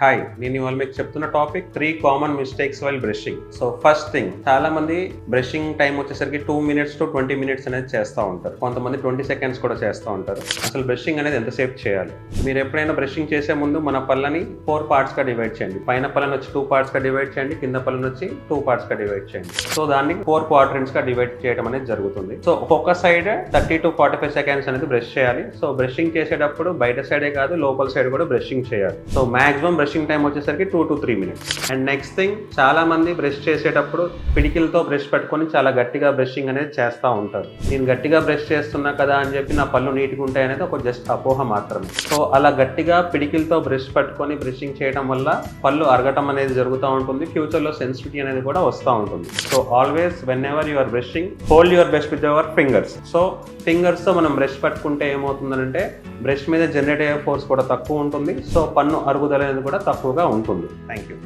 Hi నేను ఇవాళ మీకు చెప్తున్న topic three common mistakes while brushing so first thing చాలా మంది బ్రషింగ్ టైం వచ్చేసరికి two minutes to twenty minutes అనేది చేస్తూ ఉంటారు. కొంతమంది ట్వంటీ సెకండ్స్ కూడా చేస్తూ ఉంటారు. అసలు బ్రషింగ్ అనేది ఎంతసేపు చేయాలి? మీరు ఎప్పుడైనా బ్రషింగ్ చేసే ముందు మన పళ్ళని ఫోర్ పార్ట్స్గా డివైడ్ చేయండి. పైన పళ్ళని వచ్చి టూ పార్ట్స్గా డివైడ్ చేయండి. కింద పళ్ళని వచ్చి టూ పార్ట్స్గా డివైడ్ చేయండి. సో దాన్ని ఫోర్ క్వార్టరెంట్స్గా డివైడ్ చేయడం అనేది జరుగుతుంది. సో ఒక్కొక్క side thirty to forty five seconds అనేది బ్రష్ చేయాలి. సో బ్రషింగ్ చేసేటప్పుడు బయట సైడే కాదు లోపల సైడ్ కూడా బ్రషింగ్ చేయాలి. సో మాక్సిమం బ్రషింగ్ టైం వచ్చేసరికి two to three minutes and next thing చాలా మంది బ్రష్ చేసేటప్పుడు పిడికిలతో బ్రష్ పెట్టుకొని చాలా గట్టిగా బ్రషింగ్ అనేది చేస్తూ ఉంటారు. నేను గట్టిగా బ్రష్ చేస్తున్నా కదా అని చెప్పి నా పళ్ళు నీట్గా ఉంటాయి అనేది ఒక జస్ట్ అపోహ మాత్రమే. సో అలా గట్టిగా పిడికిలతో బ్రష్ పట్టుకొని బ్రషింగ్ చేయడం వల్ల పళ్ళు అరగటం అనేది జరుగుతూ ఉంటుంది. ఫ్యూచర్లో సెన్సిటివిటీ అనేది కూడా వస్తూ ఉంటుంది. So always whenever your brushing hold your brush with your fingers so ఫింగర్స్తో మనం బ్రష్ పట్టుకుంటే ఏమవుతుందంటే బ్రష్ మీద జనరేట్ అయ్యే ఫోర్స్ కూడా తక్కువ ఉంటుంది. సో పన్ను అరుగుదల అనేది కూడా కూడా తక్కువగా ఉంటుంది. Thank you